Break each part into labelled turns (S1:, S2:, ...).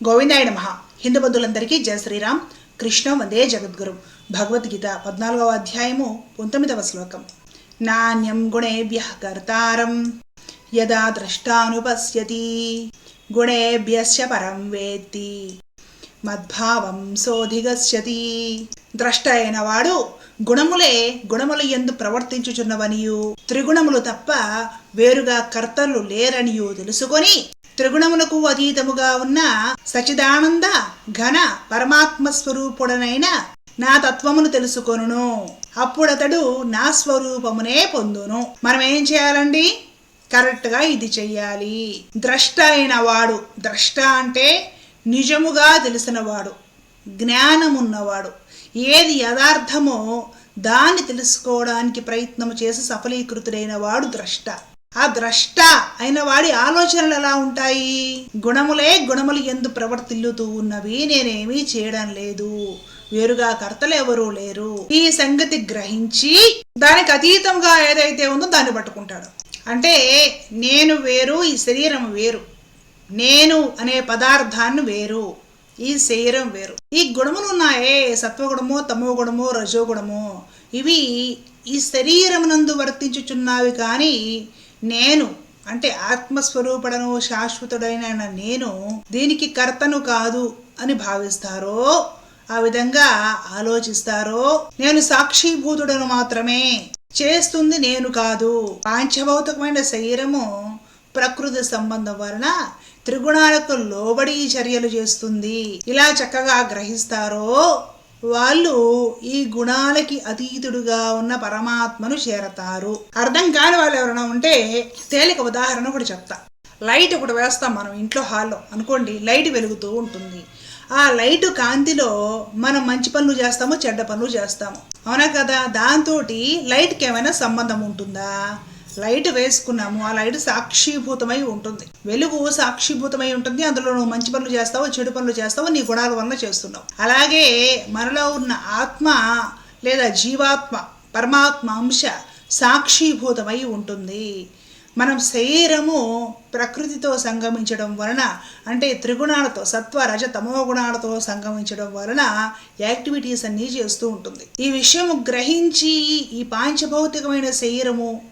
S1: గోవిందాయ నమ. హిందూ బంధువులందరికీ జయ శ్రీరామ్. కృష్ణ వందే జగద్గురు. భగవద్గీత పద్నాలుగవ అధ్యాయము పంతొమ్మిదవ శ్లోకం. నాణ్యం గుణేభ్య కర్తారం యదా ద్రష్టానుపశ్యతి గుణేభ్యస్య పరం వేత్తి మద్భావం సోధిగస్యతి ద్రష్ట అయిన వాడు గుణములే గుణముల ఎందు ప్రవర్తించుచున్నవనియు త్రిగుణములు తప్ప వేరుగా కర్తలు లేరనియు తెలుసుకొని త్రిగుణములకు అతీతముగా ఉన్న సచిదానంద ఘన పరమాత్మ స్వరూపుడనైన నా తత్వమును తెలుసుకొనును. అప్పుడతడు నా స్వరూపమునే పొందును. మనం ఏం చేయాలండి? కరెక్ట్గా ఇది చెయ్యాలి. ద్రష్ట అయిన వాడు ద్రష్ట అంటే నిజముగా తెలిసినవాడు జ్ఞానమున్నవాడు. ఏది యథార్థమో దాన్ని తెలుసుకోవడానికి ప్రయత్నం చేసి సఫలీకృతుడైన వాడు ద్రష్ట. ఆ ద్రష్ట అయిన వాడి ఆలోచనలు ఎలా ఉంటాయి? గుణములే గుణములు ఎందు ప్రవర్తిల్లుతూ ఉన్నవి నేనేమీ చేయడం లేదు. వేరుగా కర్తలు ఎవరూ లేరు. ఈ సంగతి గ్రహించి దానికి అతీతంగా ఏదైతే ఉందో దాన్ని పట్టుకుంటాడు. అంటే నేను వేరు ఈ శరీరం వేరు. నేను అనే పదార్థాన్ని వేరు. ఈ శరీరం వేరు. ఈ గుణములు ఉన్నాయే. సత్వగుణము తమో గుణము రజోగుణము ఇవి ఈ శరీరమునందు వర్తించుచున్నావి కానీ నేను అంటే ఆత్మస్వరూపుడను శాశ్వతుడైన నేను దీనికి కర్తను కాదు అని భావిస్తారో ఆ విధంగా ఆలోచిస్తారో నేను సాక్షిభూతుడను మాత్రమే. చేస్తుంది నేను కాదు. పాంచభౌతికమైన శరీరము ప్రకృతి సంబంధం వలన త్రిగుణాలకు లోబడి చర్యలు చేస్తుంది. ఇలా చక్కగా గ్రహిస్తారో వాళ్ళు ఈ గుణాలకి అతీతుడుగా ఉన్న పరమాత్మను చేరతారు. అర్థం కాని వాళ్ళు ఎవరైనా ఉంటే తేలిక ఉదాహరణ ఒకటి చెప్తా. లైట్ ఒకటి వేస్తాం మనం ఇంట్లో హాల్లో. అనుకోండి లైట్ వెలుగుతూ ఉంటుంది. ఆ లైట్ కాంతిలో మనం మంచి పనులు చేస్తాము చెడ్డ పనులు చేస్తాము. అవునా కదా? దాంతో లైట్కి ఏమైనా సంబంధం ఉంటుందా? లైట్ వేసుకున్నాము. ఆ లైట్ సాక్షిభూతమై ఉంటుంది. వెలుగు సాక్షిభూతమై ఉంటుంది. అందులో నువ్వు మంచి పనులు చేస్తావు చెడు పనులు చేస్తావు నీ గుణాల వలన చేస్తున్నావు. అలాగే మనలో ఉన్న ఆత్మ లేదా జీవాత్మ పరమాత్మ అంశ సాక్షిభూతమై ఉంటుంది. మనం శరీరము ప్రకృతితో సంగమించడం వలన అంటే త్రిగుణాలతో సత్వ రజ తమో గుణాలతో సంగమించడం వలన యాక్టివిటీస్ అన్నీ చేస్తూ ఉంటుంది. ఈ విషయం గ్రహించి ఈ పాంచభౌతికమైన శరీరము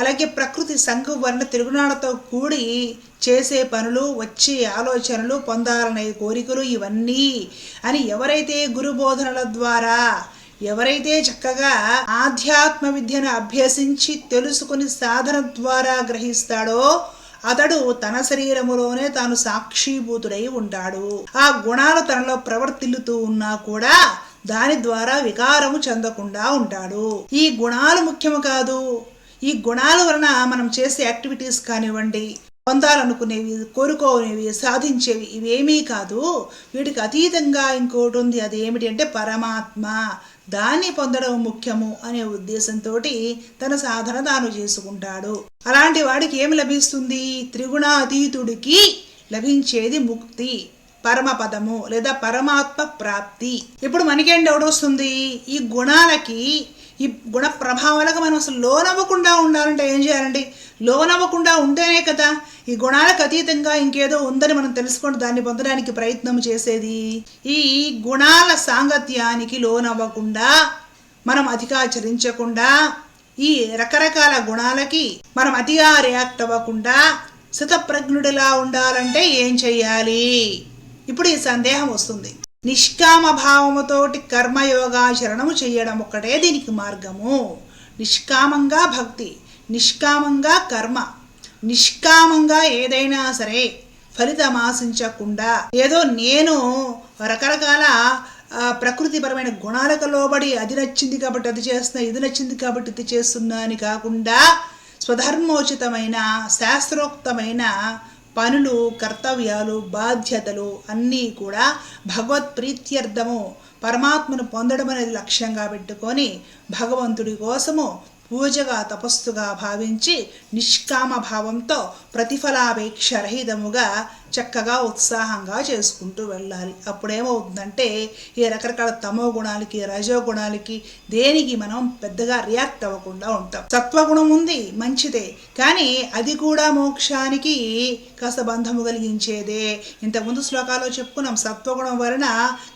S1: అలాగే ప్రకృతి సంఘం వర్ణ తిరుగునాడతో కూడి చేసే పనులు వచ్చే ఆలోచనలు పొందాలనే కోరికలు ఇవన్నీ. అని ఎవరైతే గురు బోధనల ద్వారా ఎవరైతే చక్కగా ఆధ్యాత్మ విద్యను అభ్యసించి తెలుసుకుని సాధన ద్వారా గ్రహిస్తాడో అతడు తన శరీరములోనే తాను సాక్షిభూతుడై ఉంటాడు. ఆ గుణాలు తనలో ప్రవర్తిల్లుతూ ఉన్నా కూడా దాని ద్వారా వికారము చెందకుండా ఉంటాడు. ఈ గుణాలు ముఖ్యము కాదు. ఈ గుణాల వలన మనం చేసే యాక్టివిటీస్ కానివ్వండి పొందాలనుకునేవి కోరుకోనేవి సాధించేవి ఇవేమీ కాదు. వీటికి అతీతంగా ఇంకోటి ఉంది. అది ఏమిటి అంటే పరమాత్మ. దాన్ని పొందడం ముఖ్యము అనే ఉద్దేశంతో తన సాధన తాను చేసుకుంటాడు. అలాంటి వాడికి ఏమి లభిస్తుంది? త్రిగుణాతీతుడికి లభించేది ముక్తి పరమపదము లేదా పరమాత్మ ప్రాప్తి. ఇప్పుడు మనకేం డౌట్ వస్తుంది? ఈ గుణాలకి ఈ గుణ ప్రభావాలకు మనం అసలు లోనవ్వకుండా ఉండాలంటే ఏం చేయాలండి? లోనవ్వకుండా ఉంటేనే కదా ఈ గుణాలకు అతీతంగా ఇంకేదో ఉందని మనం తెలుసుకొని దాన్ని పొందడానికి ప్రయత్నం చేసేది. ఈ గుణాల సాంగత్యానికి లోనవ్వకుండా మనం అధికాచరించకుండా ఈ రకరకాల గుణాలకి మనం అతిగా రియాక్ట్ అవ్వకుండా శతప్రజ్ఞుడిలా ఉండాలంటే ఏం చెయ్యాలి ఇప్పుడు ఈ సందేహం వస్తుంది. నిష్కామ భావముతోటి కర్మయోగాచరణము చేయడం ఒకటే దీనికి మార్గము. నిష్కామంగా భక్తి నిష్కామంగా కర్మ నిష్కామంగా ఏదైనా సరే ఫలితం ఆశించకుండా ఏదో నేను రకరకాల ప్రకృతిపరమైన గుణాలకు లోబడి అది నచ్చింది కాబట్టి అది చేస్తున్నా ఇది నచ్చింది కాబట్టి ఇది చేస్తున్నా అని కాకుండా స్వధర్మోచితమైన శాస్త్రోక్తమైన పనులు కర్తవ్యాలు బాధ్యతలు అన్నీ కూడా భగవత్ ప్రీత్యర్థము పరమాత్మను పొందడం అనేది లక్ష్యంగా పెట్టుకొని భగవంతుడి కోసము పూజగా తపస్సుగా భావించి నిష్కామ భావంతో ప్రతిఫలాపేక్ష రహితముగా చక్కగా ఉత్సాహంగా చేసుకుంటూ వెళ్ళాలి. అప్పుడేమవుతుందంటే ఈ రకరకాల తమో గుణాలకి రజో గుణాలకి దేనికి మనం పెద్దగా రియాక్ట్ అవ్వకుండా ఉంటాం. సత్వగుణం ఉంది మంచిదే. కానీ అది కూడా మోక్షానికి కాస్త బంధము కలిగించేదే. ఇంతకుముందు శ్లోకాల్లో చెప్పుకున్నాం సత్వగుణం వలన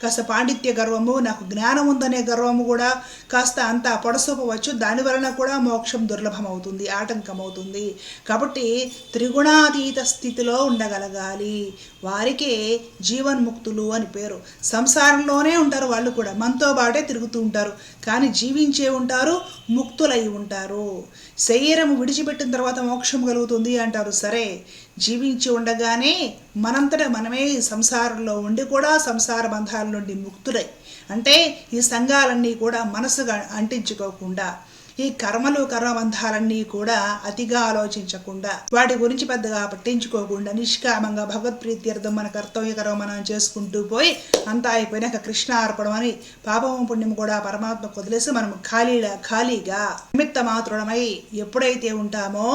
S1: కాస్త పాండిత్య గర్వము నాకు జ్ఞానం ఉందనే గర్వము కూడా కాస్త అంత పొడసపవచ్చు దాని వలన కూడా మోక్షం దుర్లభం అవుతుంది ఆటంకం అవుతుంది కాబట్టి త్రిగుణాతీత స్థితిలో ఉండగలగాలి. వారికే జీవన్ముక్తులు అని పేరు. సంసారంలోనే ఉంటారు వాళ్ళు కూడా. మనతో పాటే తిరుగుతూ ఉంటారు. కానీ జీవించే ఉంటారు ముక్తులై ఉంటారు. శరీరం విడిచిపెట్టిన తర్వాత మోక్షం కలుగుతుంది అంటారు. సరే జీవించి ఉండగానే మనంతట మనమే సంసారంలో ఉండి కూడా సంసార బంధాల నుండి ముక్తులై. అంటే ఈ సంఘాలన్నీ కూడా మనసుగా అంటించుకోకుండా ఈ కర్మలు కర్మబంధాలన్నీ కూడా అతిగా ఆలోచించకుండా వాటి గురించి పెద్దగా పట్టించుకోకుండా నిష్కామంగా భగవత్ప్రీత్యర్థం మన కర్తవ్య కర్మ మనం చేసుకుంటూ పోయి అంతా అయిపోయినాక కృష్ణ అర్పణం అని పాపము పుణ్యం కూడా పరమాత్మ వదిలేసి మనం ఖాళీగా ఖాళీగా నిమిత్త మాత్రుడమై ఎప్పుడైతే ఉంటామో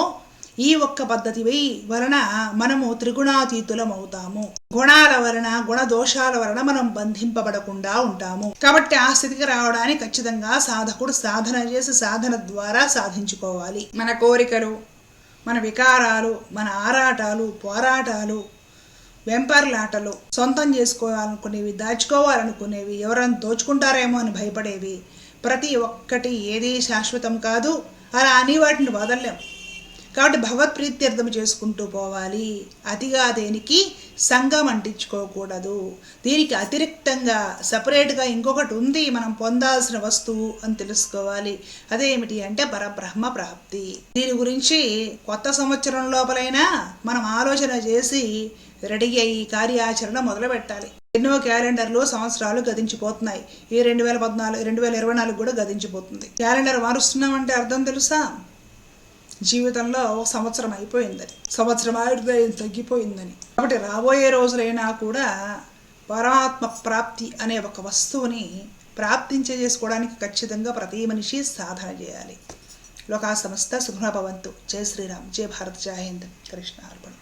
S1: ఈ ఒక్క పద్ధతి వలన మనము త్రిగుణాతీతులం అవుతాము. గుణాల వలన గుణ దోషాల వలన మనం బంధింపబడకుండా ఉంటాము. కాబట్టి ఆ స్థితికి రావడానికి ఖచ్చితంగా సాధకుడు సాధన చేసి సాధన ద్వారా సాధించుకోవాలి. మన కోరికలు మన వికారాలు మన ఆరాటాలు పోరాటాలు వెంపర్లాటలు సొంతం చేసుకోవాలనుకునేవి దాచుకోవాలనుకునేవి ఎవరైనా దోచుకుంటారేమో అని భయపడేవి ప్రతి ఒక్కటి ఏది శాశ్వతం కాదు. అలా అని వాటిని వదలలేము కాబట్టి భగవత్ ప్రీత్యర్థం చేసుకుంటూ పోవాలి. అతిగా దేనికి సంఘం అంటించుకోకూడదు. దీనికి అతిరిక్తంగా సపరేట్గా ఇంకొకటి ఉంది. మనం పొందాల్సిన వస్తువు అని తెలుసుకోవాలి. అదేమిటి అంటే పరబ్రహ్మ ప్రాప్తి. దీని గురించి కొత్త సంవత్సరం లోపలైనా మనం ఆలోచన చేసి రెడీ అయ్యి కార్యాచరణ మొదలు పెట్టాలి ఎన్నో క్యాలెండర్లు సంవత్సరాలు గదించిపోతున్నాయి. ఈ రెండు వేల పద్నాలుగు రెండు వేల ఇరవై నాలుగు కూడా గదించిపోతుంది. క్యాలెండర్ మారుస్తున్నామంటే అర్థం తెలుసా? జీవితంలో ఒక సంవత్సరం అయిపోయిందని సంవత్సరం ఆయుర్దాయం తగ్గిపోయిందని కాబట్టి రాబోయే రోజులైనా కూడా పరమాత్మ ప్రాప్తి అనే ఒక వస్తువుని ప్రాప్తించే చేసుకోవడానికి ఖచ్చితంగా ప్రతి మనిషి సాధన చేయాలి. లోకా సమస్త భవంతు. జయ శ్రీరామ్. జయ భారత్. జయ హింద్. కృష్ణ అర్పణం.